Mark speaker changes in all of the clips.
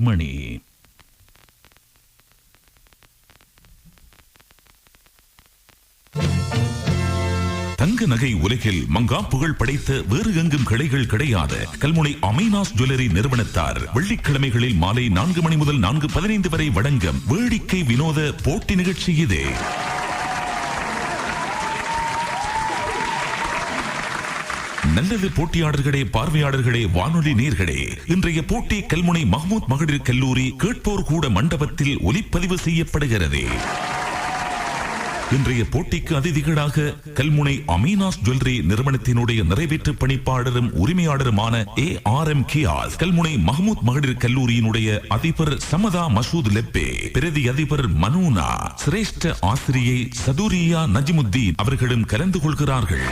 Speaker 1: மணி. தங்க நகை உலகில் மங்கா புகழ் படைத்த வேறு எங்கும் கிளைகள் கிடையாது. கல்முனை அமைனாஸ் ஜுவல்லரி நிறுவனத்தார் வெள்ளிக்கிழமைகளில் மாலை நான்கு மணி முதல் நான்கு பதினைந்து வரை வழங்கும் வேடிக்கை வினோத போட்டி நிகழ்ச்சி இது. நல்லது போட்டியாளர்களே பார்வையாளர்களே வானொலி நேர்களே. இன்றைய போட்டி கல்முனை மஹமூத் மகளிர் கல்லூரி கேட்போர் கூட மண்டபத்தில் ஒலிப்பதிவு செய்யப்படுகிறது. இன்றைய போட்டிக்கு அதிதிகளாக கல்முனை அமீனாஸ் ஜுவல்லரி நிறுவனத்தினுடைய நிறைவேற்று பணிப்பாளரும் உரிமையாளருமான A R M Kiyas Kalmunai Mahmood மகளிர் கல்லூரியினுடைய அதிபர் சமதா மசூத் லெப்பே பிரதி அதிபர் மனூனா சிரேஷ்ட ஆசிரியை சதுரியா நஜிமுத்தீன் அவர்களும் கலந்து கொள்கிறார்கள்.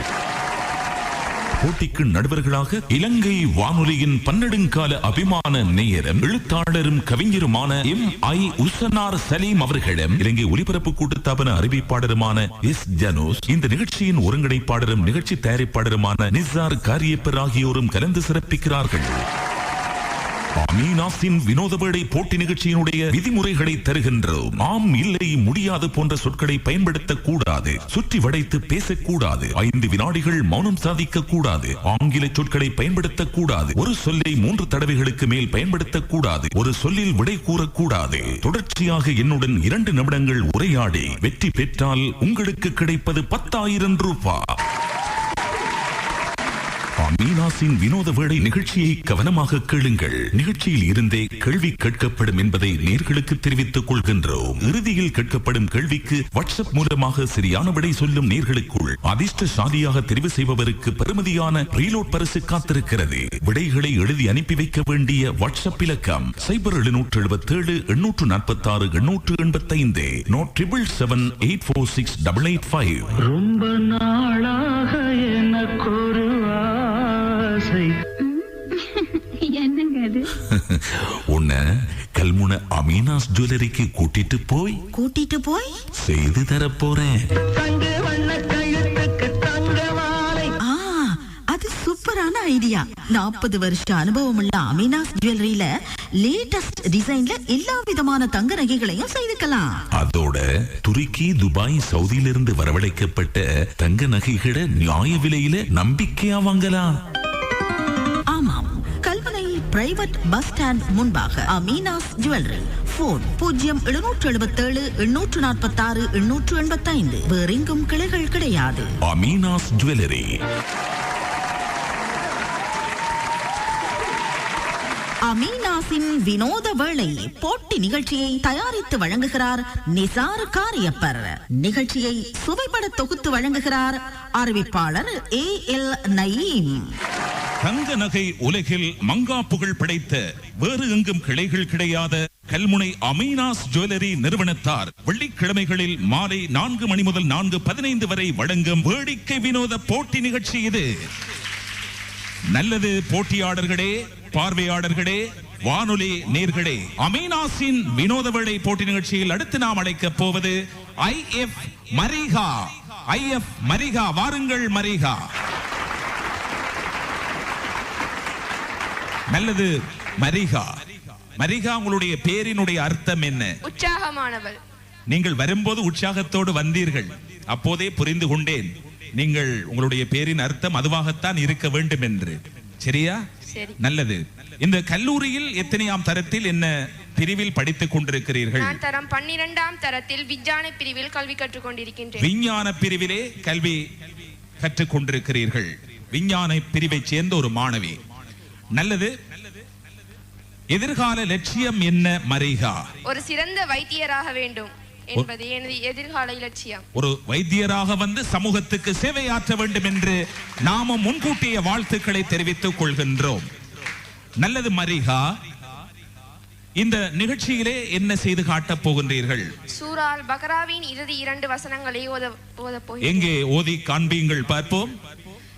Speaker 1: போட்டிக்கு நடுவர்களாக இலங்கை வானொலியின் பன்னெடுங்கால அபிமான நேயரும் எழுத்தாளரும் கவிஞருமான எம். ஐ. உசனார் சலீம் அவர்களும் இலங்கை ஒலிபரப்பு கூட்டுத்தாபன அறிவிப்பாளருமான எஸ். ஜனோஸ் இந்த நிகழ்ச்சியின் ஒருங்கிணைப்பாளரும் நிகழ்ச்சி தயாரிப்பாளருமான நிசார் காரியப்பர் ஆகியோரும் கலந்து சிறப்பிக்கிறார்கள். அமீனாஸின் வினோதவேடை போட்டி நிகழ்ச்சியினுடைய விதிமுறைகளை தருகின்றோம். ஆம் இல்லை முடியாது போன்ற சொற்களை பயன்படுத்தக் கூடாது சுற்றி வடைத்து பேசக்கூடாது. ஐந்து வினாடிகள் மௌனம் சாதிக்க கூடாது ஆங்கில சொற்களை பயன்படுத்தக் கூடாது ஒரு சொல்லை மூன்று தடவைகளுக்கு மேல் பயன்படுத்தக் கூடாது ஒரு சொல்லில் விடை கூறக்கூடாது. தொடர்ச்சியாக என்னுடன் இரண்டு நிமிடங்கள் உரையாடி வெற்றி பெற்றால் உங்களுக்கு கிடைப்பது பத்தாயிரம் ரூபாய். மீனாசின் வினோத வேடை நிகழ்ச்சியை கவனமாக கேளுங்கள். நிகழ்ச்சியில் இருந்தே கேள்வி கேட்கப்படும் என்பதை நேர்களுக்கு தெரிவித்துக் கொள்கின்றோம். இறுதியில் கேட்கப்படும் கேள்விக்கு வாட்ஸ்அப் மூலமாக சரியான விடை சொல்லும் நேர்களுக்குள் அதிர்ஷ்ட சாதியாக தெரிவு செய்பவருக்கு பெருமதியான ரீலோட் பரிசு காத்திருக்கிறது. விடைகளை எழுதி அனுப்பி வைக்க வேண்டிய வாட்ஸ்அப் இலக்கம் சைபர் எழுநூற்று எழுபத்தி ஏழு எண்ணூற்று நாற்பத்தி ஆறு எண்ணூற்று எண்பத்தி ஐந்து nought triple seven eight four six double eight five.
Speaker 2: ரொம்ப நாளாக எனக்கொரு ஆசை
Speaker 1: உன்னை கல்முனை அமீனாஸ் ஜுவல்லரிக்கு கூட்டிட்டு போய்
Speaker 3: கூட்டிட்டு போய்?
Speaker 1: செய்து தரப் போறேன்.
Speaker 2: தங்க வண்ண கழுத்துக்கு தங்க மாலை.
Speaker 3: ஆ அது சூப்பரான ஐடியா. நாற்பது வருஷ அனுபவம் உள்ள அமினாஸ் ஜுவல்லரியில லேட்டஸ்ட் டிசைன்ல எல்லா விதமான தங்க நகைகளையும் செய்துக்கலாம்.
Speaker 1: அதோட துருக்கி துபாய் சவுதியிலிருந்து வரவழைக்கப்பட்ட தங்க நகைகளை நியாய விலையில நம்பிக்கையா வாங்கலாம்.
Speaker 3: பிரைவேட் பஸ் ஸ்டாண்ட் முன்பாக அமீனாஸ் ஜுவல்லரி போன் பூஜ்ஜியம் எழுநூற்று எழுபத்தேழு எண்ணூற்று நாற்பத்தாறு எண்ணூற்று எண்பத்தைந்து வேறெங்கும் கிளைகள் கிடையாது.
Speaker 1: அமீனாஸ் ஜுவல்லரி
Speaker 3: அமீனாஸின் வினோத வேளை போட்டி நிகழ்ச்சியை தயாரித்து வழங்குகிறார் நிசார் காரியப்பர். நிகழ்ச்சியை சுவைபட தொகுத்து வழங்குகிறார் அறிவிப்பாளர் ஏ எல் நயீம்.
Speaker 1: தங்க நகை உலகில் மங்கா புகழ் படைத்த வேறு எங்கும் கிளைகள் கிடையாத கல்முனை அமீனாஸ் ஜுவல்லரி நிறுவனத்தார் வெள்ளிக்கிழமைகளில் மாலை நான்கு மணி முதல் நான்கு பதினைந்து வரை வழங்கும் வேடிக்கை வினோத போட்டி நிகழ்ச்சி இது. நல்லது போட்டியாளர்களே பார்வையாளர்களே வானொலி நேர்களே அமீனாஸின் வினோத வேளை போட்டி நிகழ்ச்சியில் அடுத்து நாம் அழைக்கப் போவது I F Marikkar I F Marikkar வாருங்கள் மரிகா. நல்லது மரிகா. மரிகா உங்களுடைய பேரினுடைய அர்த்தம் என்ன?
Speaker 4: உற்சாகமானவள்.
Speaker 1: நீங்கள் வரும்போது உற்சாகத்தோடு வந்தீர்கள். அப்போதே புரிந்து கொண்டேன். நீங்கள் உங்களுடைய பேரின் அர்த்தம் அதுவாகத்தான் இருக்க வேண்டும் என்று சரியா?
Speaker 4: சரி.
Speaker 1: நல்லது. இந்த கல்லூரியில் எத்தனையாம் தரத்தில் என்ன பிரிவில் படித்துக் கொண்டிருக்கிறீர்கள்?
Speaker 4: நான் தரம் பன்னிரெண்டாம் தரத்தில் விஞ்ஞான பிரிவில் கல்வி கற்றுக் கொண்டிருக்கின்றேன்.
Speaker 1: விஞ்ஞான பிரிவிலே கல்வி கற்றுக் கொண்டிருக்கிறீர்கள். விஞ்ஞான பிரிவைச் சேர்ந்த ஒரு மாணவி. நல்லது. எதிர்கால லட்சியம் என்ன மரிகா
Speaker 4: ஒரு சிறந்த வைத்தியராக வேண்டும் என்பது எனது எதிர்கால இலட்சியம்.
Speaker 1: ஒரு வைத்தியராக வந்து சமூகத்துக்கு சேவையாற்ற வேண்டும் என்று நாம முன்கூட்டிய வாழ்த்துக்களை தெரிவித்துக் கொள்கின்றோம். நல்லது மரிகா இந்த நிகழ்ச்சியிலே என்ன செய்து காட்டப் போகின்றீர்கள்?
Speaker 4: சூரால் பக்ராவின் இறுதி இரண்டு வசனங்களை ஓத போகிறேன்.
Speaker 1: எங்கே ஓதி காண்பீங்கள் பார்ப்போம்.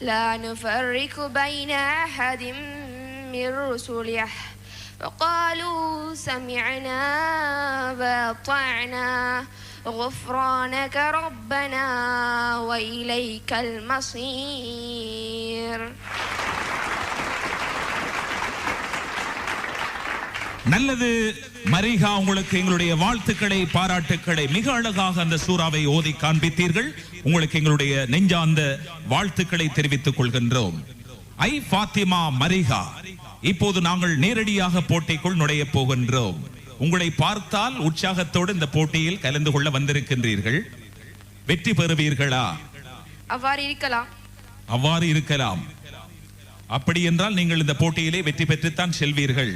Speaker 4: لا نفرق بين أحد من رسله وقالوا سمعنا وأطعنا غفرانك ربنا وإليك المصير
Speaker 5: நல்லது மரிகா உங்களுக்கு எங்களுடைய வாழ்த்துக்களை பாராட்டுக்களை மிக அழகாக அந்த சூறாவை ஓதி காண்பித்தீர்கள். உங்களுக்கு எங்களுடைய நெஞ்சார்ந்த வாழ்த்துக்களை தெரிவித்துக் கொள்கின்றோம். ஐ ஃபாத்திமா மரிகா இப்போது நாங்கள் நேரடியாக போட்டிக்குள் நுழைய போகின்றோம். உங்களை பார்த்தால் உற்சாகத்தோடு இந்த போட்டியில் கலந்து கொள்ள வந்திருக்கின்றீர்கள். வெற்றி பெறுவீர்களா?
Speaker 4: அவ்வாறு இருக்கலாம்.
Speaker 5: அவ்வாறு இருக்கலாம். அப்படி என்றால் நீங்கள் இந்த போட்டியிலே வெற்றி பெற்றுத்தான் செல்வீர்கள்.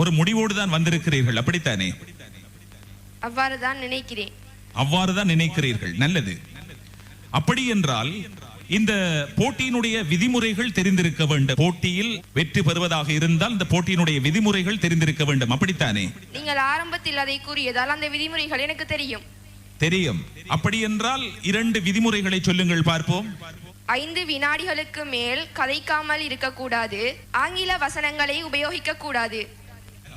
Speaker 5: ஒரு முடிவோடு தான் வந்திருக்கிறீர்கள் அப்படித்தானே?
Speaker 4: அவ்வாறு தான் நினைக்கிறேன்.
Speaker 5: அவ்வாறு தான் நினைக்கிறீர்கள் நல்லது. அப்படி என்றால் இந்த போட்டியினுடைய விதிமுறைகள் தெரிந்திருக்க வேண்டும். போட்டியில் வெற்றி பெறுவதாக இருந்தால் இந்த போட்டியினுடைய விதிமுறைகள் தெரிந்திருக்க வேண்டும் அப்படித்தானே?
Speaker 4: நீங்கள் ஆரம்பத்தில் அதை கூறியதால் அந்த விதிமுறைகள் எனக்கு தெரியும்.
Speaker 5: தெரியும். அப்படி என்றால் இரண்டு விதிமுறைகளை சொல்லுங்கள் பார்ப்போம்.
Speaker 4: ஐந்து வினாடிகளுக்கு மேல் கதைக்காமல் இருக்கக்கூடாது. ஆங்கில வசனங்களை உபயோகிக்க கூடாது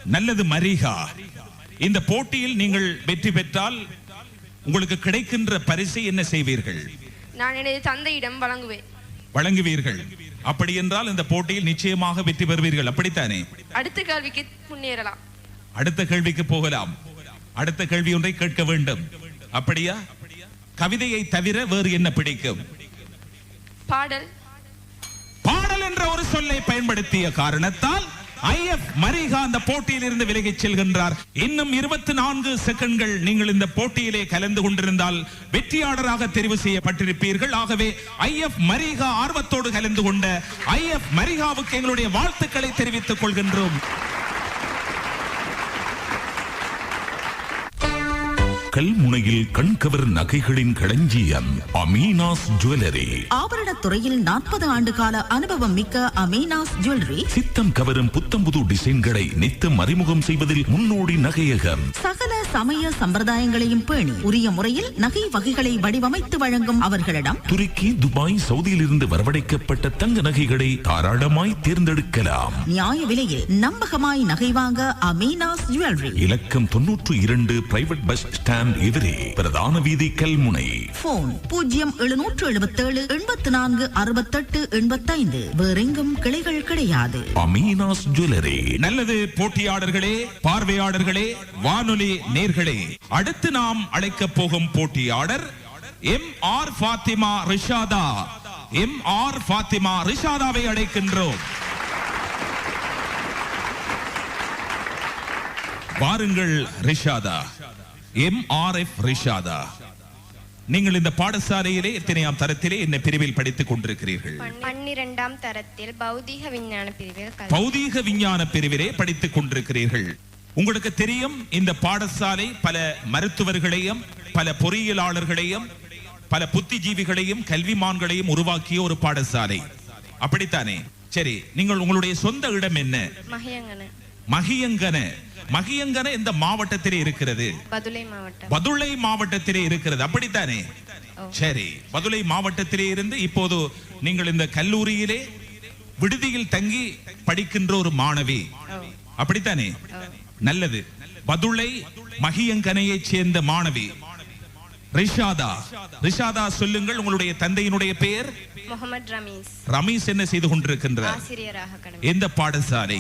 Speaker 5: நல்லது மரிகா. இந்த போட்டியில் நீங்கள் வெற்றி பெற்றால் உங்களுக்கு கிடைக்கின்ற பரிசை என்ன செய்வீர்கள்?
Speaker 4: நான் எனது தந்தையிடம் வழங்குவேன்.
Speaker 5: வழங்குவீர்கள். அப்படி என்றால் இந்த போட்டியில் நிச்சயமாக வெற்றி பெறுவீர்கள். அப்படித்தானே?
Speaker 4: அடுத்த கேள்விக்கு முன்னேறலாம்.
Speaker 5: அடுத்த கேள்விக்கு போகலாம். அடுத்த கேள்வி ஒன்றை கேட்க வேண்டும். அப்படியா? கவிதையை தவிர வேறு என்ன பிடிக்கும்?
Speaker 4: பாடல்.
Speaker 5: பாடல் என்ற ஒரு சொல்லை பயன்படுத்திய காரணத்தால் ஐஎஃப் மரிகா அந்த போட்டியில் இருந்து விலகிச் செல்கின்றார். இன்னும் இருபத்தி நான்கு செகண்ட்கள் நீங்கள் இந்த போட்டியிலே கலந்து கொண்டிருந்தால் வெற்றியாளராக தெரிவு செய்யப்பட்டிருப்பீர்கள். ஆகவே ஐஎஃப் மரிகா ஆர்வத்தோடு கலந்து கொண்ட ஐஎஃப் மரிகாவுக்கு எங்களுடைய வாழ்த்துக்களை தெரிவித்துக் கொள்கின்றோம். கல்முனையில் கண்கவர் நகைகளின் களஞ்சியம் அமீனாஸ் ஜுவல்லரி.
Speaker 3: ஆபரணத் துறையில் நாற்பது ஆண்டு கால அனுபவம் மிக்க அமீனாஸ் ஜுவல்லரி.
Speaker 5: சித்தம் கவரும் புத்தம்புது டிசைன்களை நித்தம் அறிமுகம் செய்வதில் முன்னோடி நகையகம்.
Speaker 3: சகல சமய சம்பிரதாயங்களையும் பேணி உரிய முறையில் நகை வகைகளை வடிவமைத்து வழங்கும் அவர்களிடம்
Speaker 5: துருக்கி துபாய் சவுதியில் இருந்து வரவழைக்கப்பட்ட தங்க நகைகளை தாராளமாய் தேர்ந்தெடுக்கலாம்.
Speaker 3: நியாய விலையில் நம்பகமாய் நகை வாங்க அமீனாஸ் ஜுவல்லரி.
Speaker 5: இலக்கம் தொன்னூற்று இரண்டு பிரைவேட் பஸ் ஸ்டாண்ட் எதிரே பிரதான வீதி கல்முனை.
Speaker 3: போன் பூஜ்ஜியம் எழுநூற்று எழுபத்தேழு எண்பத்தி நான்கு அறுபத்தெட்டு எண்பத்தைந்து. வேறெங்கும் கிளைகள் கிடையாது.
Speaker 5: அமீனாஸ் ஜுவல்லரி. நல்லது போட்டியாளர்களே பார்வையாளர்களே வானொலி நேர்களே. அடுத்து நாம் அழைக்க போகும் போட்டியாளர் M R Fathima Rishadha. M R Fathima ரிஷாதாவை அழைக்கின்றோம். வாருங்கள் Rishadha. M R F Rishadha நீங்கள் இந்த பாடசாலையிலே எத்தனையாம் தரத்திலே என்ன பிரிவில் படித்துக் கொண்டிருக்கிறீர்கள்?
Speaker 6: பன்னிரெண்டாம் தரத்தில் பௌதிக விஞ்ஞான பிரிவில்
Speaker 5: பௌதீக விஞ்ஞான பிரிவிலே படித்துக் கொண்டிருக்கிறீர்கள். உங்களுக்கு தெரியும் இந்த பாடசாலை பல மருத்துவர்களையும் பல பொறியியலாளர்களையும் பல புத்திஜீவிகளையும் கல்விமான்களையும் உருவாக்கிய ஒரு பாடசாலை. அப்படித்தானே? சரி நீங்கள் உங்களுடைய சொந்த இடம் என்ன?
Speaker 6: மகியங்கன.
Speaker 5: மகியங்கன இந்த மாவட்டத்திலே இருக்கிறது.
Speaker 6: பதுளை
Speaker 5: மாவட்டத்திலே இருக்கிறது. அப்படித்தானே? சரி பதுளை மாவட்டத்திலே இருந்து இப்போது நீங்கள் இந்த கல்லூரியிலே விடுதியில் தங்கி படிக்கின்ற ஒரு மாணவி. அப்படித்தானே? நல்லது. பதுளை மகியங்கனையைச் சேர்ந்த மாணவி. ரிஷாதா. ரிஷாதா சொல்லுங்கள் உங்களுடைய தந்தையினுடைய பெயர்
Speaker 6: முகமது ரமீஸ்.
Speaker 5: ரமேஷ் என்ன செய்து கொண்டிருக்கின்றார்? எந்த பாடசாலை?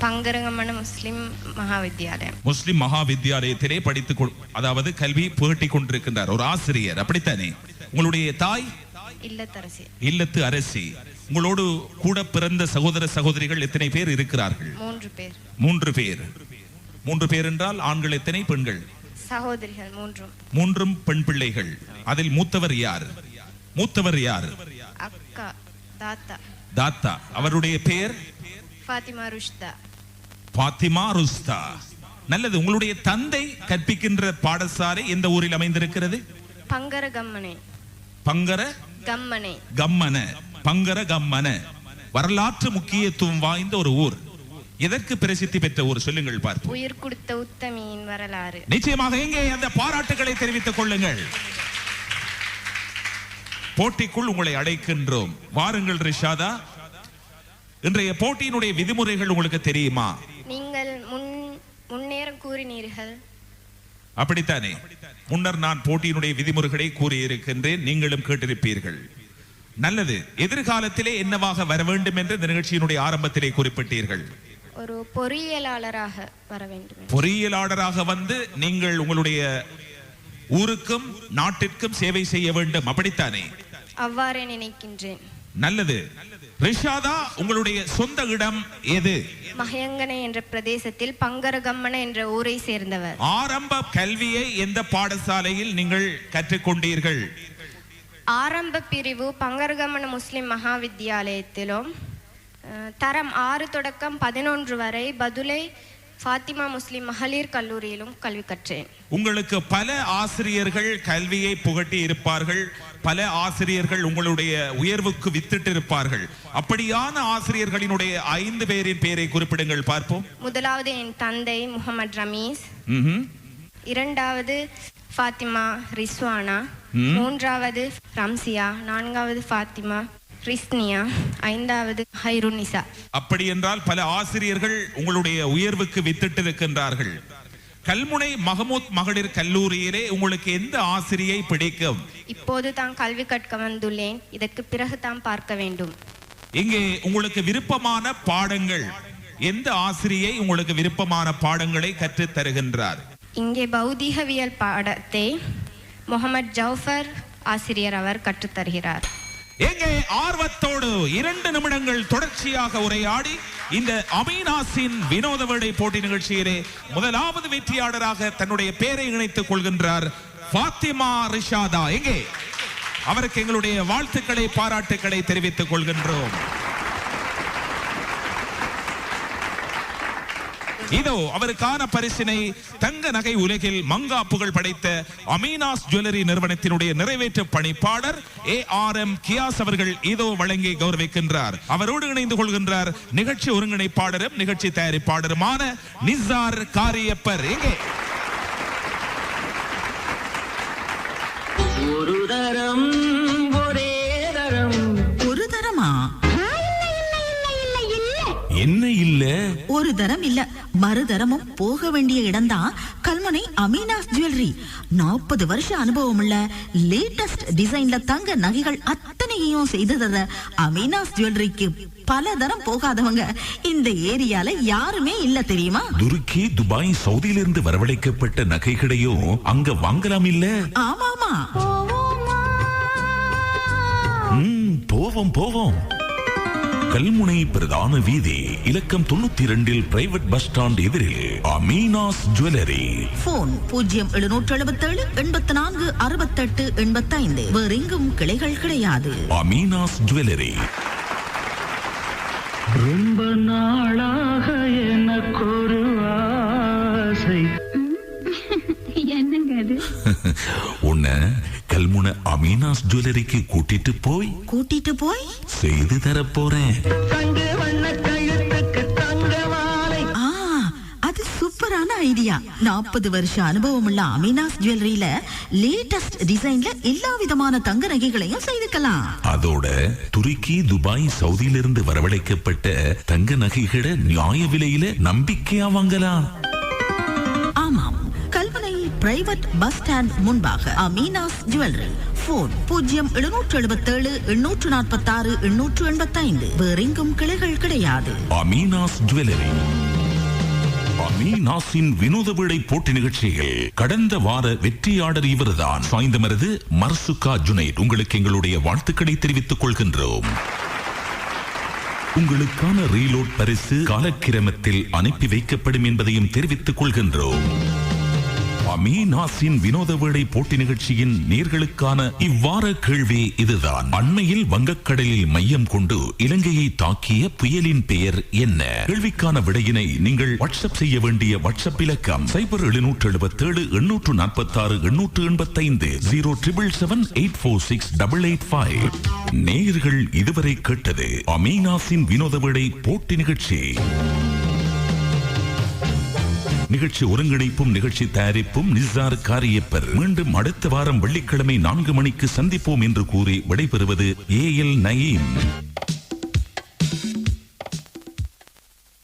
Speaker 6: பங்கரங்கமன முஸ்லிம் மகாவித்யாலயம்
Speaker 5: முஸ்லிம் மகா வித்யாலயத்திலே படித்துக் கொ- அதாவது கல்வி புகட்டி கொண்டிருக்கின்றார் ஒரு ஆசிரியர் அப்படித்தானே உங்களுடைய தாய்
Speaker 6: இல்லத்தரசி
Speaker 5: இல்லத்து அரசி உங்களோடு கூட பிறந்த சகோதர சகோதரிகள் எத்தனை பேர் இருக்கிறார்கள்
Speaker 6: மூன்று பேர்
Speaker 5: மூன்று பேர் மூன்று பேர் என்றால் ஆண்கள் எத்தனை பெண்கள்
Speaker 6: சகோதரிகள் மூன்றும்
Speaker 5: மூன்றும் பெண் பிள்ளைகள் அதில் மூத்தவர் யார் மூத்தவர் யார்
Speaker 6: அக்கா தாத்தா
Speaker 5: தாத்தா அவருடைய பெயர்
Speaker 6: ஃபாத்திமா ருஷ்தா
Speaker 5: பாத்திமா ருஸ்தா நல்லது உங்களுடைய தந்தை கற்பிக்கின்ற பாடசாலை எந்த ஊரில் அமைந்திருக்கிறது?
Speaker 6: பங்கர கம்மனே.
Speaker 5: பங்கர
Speaker 6: கம்மனே.
Speaker 5: கம்மன பங்கர கம்மன. வரலாற்று முக்கியத்துவம் வாய்ந்த ஒரு ஊர். எதற்கு பிரசித்தி பெற்ற ஒரு சொல்லுங்கள் பார்ப்போம்.
Speaker 6: உயிர் கொடுத்த உத்தமியின் வரலாறு.
Speaker 5: நிச்சயமாக எங்கே அந்த பாராட்டுகளை தெரிவித்துக் கொள்ளுங்கள். போட்டிக்குள் உங்களை அழைக்கின்றோம். வாருங்கள் ரிஷாதா. இன்றைய போட்டியினுடைய விதிமுறைகள் உங்களுக்கு தெரியுமா?
Speaker 6: நீங்கள் முன் முன்னேறம் கூறினீர்கள்.
Speaker 5: அப்படித்தானே? முன்னர் நான் போட்டியினுடைய விதிமுறைகளை கூறியிருக்கின்றேன் நீங்களும் கேட்டிருப்பீர்கள். நல்லது. எதிர்காலத்திலே என்னவாக வர வேண்டும் என்று இந்த நிகழ்ச்சியினுடைய ஆரம்பத்திலே குறிப்பிட்டீர்கள்.
Speaker 6: ஒரு பொறியியலாளராக வர வேண்டும்.
Speaker 5: பொறியியலாளராக வந்து நீங்கள் உங்களுடைய ஊருக்கும் நாட்டிற்கும் சேவை செய்ய வேண்டும். அப்படித்தானே?
Speaker 6: அவ்வாறே நினைக்கின்றேன்.
Speaker 5: நல்லது. ரிஷாதா உங்களுடைய சொந்த இடம் எது?
Speaker 6: மகயங்கனை என்ற பிரதேசத்தில் பங்கரகம்மன என்ற ஊரை சேர்ந்தவர்.
Speaker 5: ஆரம்ப கல்வியை எந்த பாடசாலையில் நீங்கள் கற்றுக்கொண்டீர்கள்?
Speaker 6: ஆரம்ப பிரிவு பங்கரகம்மன முஸ்லிம் மகா வித்தியாலயத்திலும் அஹ், தரம் ஆறு தொடக்கம் பதினொன்று வரை பதுளை ஃபாத்திமா முஸ்லிம் மகளிர் கல்லூரியிலும் கல்வி கற்றேன்.
Speaker 5: உங்களுக்கு பல ஆசிரியர்கள் கல்வியை புகட்டி இருப்பார்கள். பல ஆசிரியர்கள் உங்களுடைய உயர்வுக்கு வித்திட்டு இருப்பார்கள். அப்படியான ஆசிரியர்களினுடைய ஐந்து பேரின் பெயரை குறிப்பிடுங்கள் பார்ப்போம்.
Speaker 6: முதலாவது என் தந்தை முகமது ரமீஸ். இரண்டாவது ஃபாத்திமா ரிஸ்வானா. மூன்றாவது ரம்சியா. நான்காவது ஃபாத்திமா ரிஸ்னியா ஐந்தாவது ஹைருனிசா
Speaker 5: அப்படி என்றால் பல ஆசிரியர்கள் உங்களுடைய உயர்வுக்கு வித்திட்டு இருக்கின்றார்கள் கல்முனை மகமூத் மகளிர் கல்லூரியிலே உங்களுக்கு எந்த ஆசிரியை பிடிக்கும்?
Speaker 6: இப்போது தான் கல்வி கற்க வந்துள்ளேன். இதற்கு பிறகு தான் பார்க்க வேண்டும்.
Speaker 5: இங்கே உங்களுக்கு விருப்பமான பாடங்கள். எந்த ஆசிரியை உங்களுக்கு விருப்பமான பாடங்களை கற்றுத் தருகின்றார்?
Speaker 6: இங்கே பௌதீகவியல் பாடத்தை முகமது ஜவுஃபர் ஆசிரியர் அவர் கற்றுத்தருகிறார்
Speaker 5: எங்கே ஆர்வத்தோடு இரண்டு நிமிடங்கள் தொடர்ச்சியாக உரையாடி இந்த அமீனாசின் வினோத வேடை போட்டி நிகழ்ச்சியிலே முதலாவது வெற்றியாளராக தன்னுடைய பெயரை இணைத்துக் கொள்கின்றார் பாத்திமா ரிஷாதா. எங்கே? அவருக்கு எங்களுடைய வாழ்த்துக்களை பாராட்டுக்களை தெரிவித்துக் கொள்கின்றோம். இதோ அவருக்கான பரிசினை தங்க நகை உலகில் மங்கா புகழ் படைத்த அமீனாஸ் ஜுவல்லரி நிறுவனத்தினுடைய நிறைவேற்று பணிப்பாளர் ஏ ஆர் எம் கியாஸ் அவர்கள் இதோ வழங்கி கௌரவிக்கின்றார். அவரோடு இணைந்து கொள்கின்றார் நிகழ்ச்சி ஒருங்கிணைப்பாளரும் நிகழ்ச்சி தயாரிப்பாளருமான நிசார் காரியப்பர். எங்கே
Speaker 2: ஒரு தரம்
Speaker 5: இல்ல.
Speaker 3: ஒரு தரம் இல்ல. மறுதரமும் போக வேண்டிய இடம்தான் கல்முனை அமீனாஸ் ஜுவல்லரி. நாற்பது வருஷ அனுபவம் உள்ள லேட்டஸ்ட் டிசைன்ல தங்க நகைகள் அத்தனையும் செய்து தர அமீனாஸ் ஜுவல்லரிக்கு பல தரம் போகாதவங்க இந்த ஏரியால யாருமே இல்ல தெரியுமா?
Speaker 5: துருக்கி துபாய் சவுதியிலிருந்து வரவழைக்கப்பட்ட நகைகளையும் அங்க வாங்கலாம் இல்ல?
Speaker 3: ஆமா
Speaker 5: போவோம் போவோம். கல்முனை பிரதான வீதி இலக்கம் தொண்ணூத்தி இரண்டில் பிரைவேட் பஸ் ஸ்டாண்ட் எதிரில் அமீனாஸ் ஜுவல்லரி
Speaker 3: போன் பூஜ்ஜியம் எழுநூற்று எழுபத்தேழு எண்பத்தி நான்கு அறுபத்தெட்டு எண்பத்தைந்து. வேறெங்கும் கிளைகள் கிடையாது.
Speaker 5: அமீனாஸ் ஜுவல்லரி
Speaker 2: ரொம்ப நாளாக எனக்கொரு ஆசை.
Speaker 7: என்னங்க அது?
Speaker 5: உன்னை கல்முனை அமீனாஸ் ஜுவல்லரிக்கு கூட்டிட்டு போய்
Speaker 3: கூட்டிட்டு போய்?
Speaker 5: செய்து தர போறேன்.
Speaker 2: தங்க வண்ண கழுத்துக்கு தங்க மாலை.
Speaker 3: ஆ அது சூப்பரான ஐடியா. நாற்பது வருஷ அனுபவம் உள்ள அமீனாஸ் ஜுவல்லரியில லேட்டஸ்ட் டிசைன்ல எல்லா விதமான தங்க நகைகளையும் செய்துக்கலாம்.
Speaker 5: அதோட துருக்கி துபாய் சவுதியிலிருந்து வரவழைக்கப்பட்ட தங்க நகைகளை நியாய விலையில நம்பிக்கையா வாங்கலாம்.
Speaker 3: பிரைவேட் பஸ் ஸ்டாண்ட் முன்பாக அமீனாஸ் ஜுவல்லரி. போன் பூஜ்ஜியம் எழுநூற்று எழுபத்தேழு எண்ணூற்று நாற்பத்தாறு எண்ணூற்று எண்பத்தைந்து வேறெங்கும் கிளைகள் கிடையாது.
Speaker 5: அமீனாஸ் ஜுவல்லரி. அமீனாஸின் வினோத விடை போட்டி நிகழ்ச்சியில் கடந்த வார வெற்றியாளர் இவர்தான். சாய்ந்தமரது மர்சுகா ஜுனைத் உங்களுக்கு எங்களுடைய வாழ்த்துக்களை தெரிவித்துக் கொள்கின்றோம். உங்களுக்கான ரீலோட் பரிசு காலக்கிரமத்தில் அனுப்பி வைக்கப்படும் என்பதையும் தெரிவித்துக் கொள்கின்றோம். அமீனாஸின் வினோத வேடை போட்டி நிகழ்ச்சியின் நேர்களுக்கான இவ்வார கேள்வி இதுதான். அண்மையில் வங்கக்கடலில் மையம் கொண்டு இலங்கையை தாக்கிய புயலின் பெயர் என்ன? கேள்விக்கான விடையினை நீங்கள் வாட்ஸ்அப் செய்ய வேண்டிய வாட்ஸ்அப் இலக்கம் சைபர் எழுநூற்று எழுபத்தேழு எண்ணூற்று நாற்பத்தி ஆறு எண்ணூற்று எண்பத்தைந்து zero triple seven eight four six double eight five. நேயர்கள் இதுவரை கேட்டது அமீனாஸின் வினோத வேடை போட்டி நிகழ்ச்சி.
Speaker 1: நிகழ்ச்சி ஒருங்கிணைப்பும் நிகழ்ச்சி தயாரிப்பும் நிசார் காரியப்பர். மீண்டும் அடுத்த வாரம் வெள்ளிக்கிழமை நான்கு மணிக்கு சந்திப்போம் என்று கூறி விடைபெறுவது ஏ எல் நயீம்.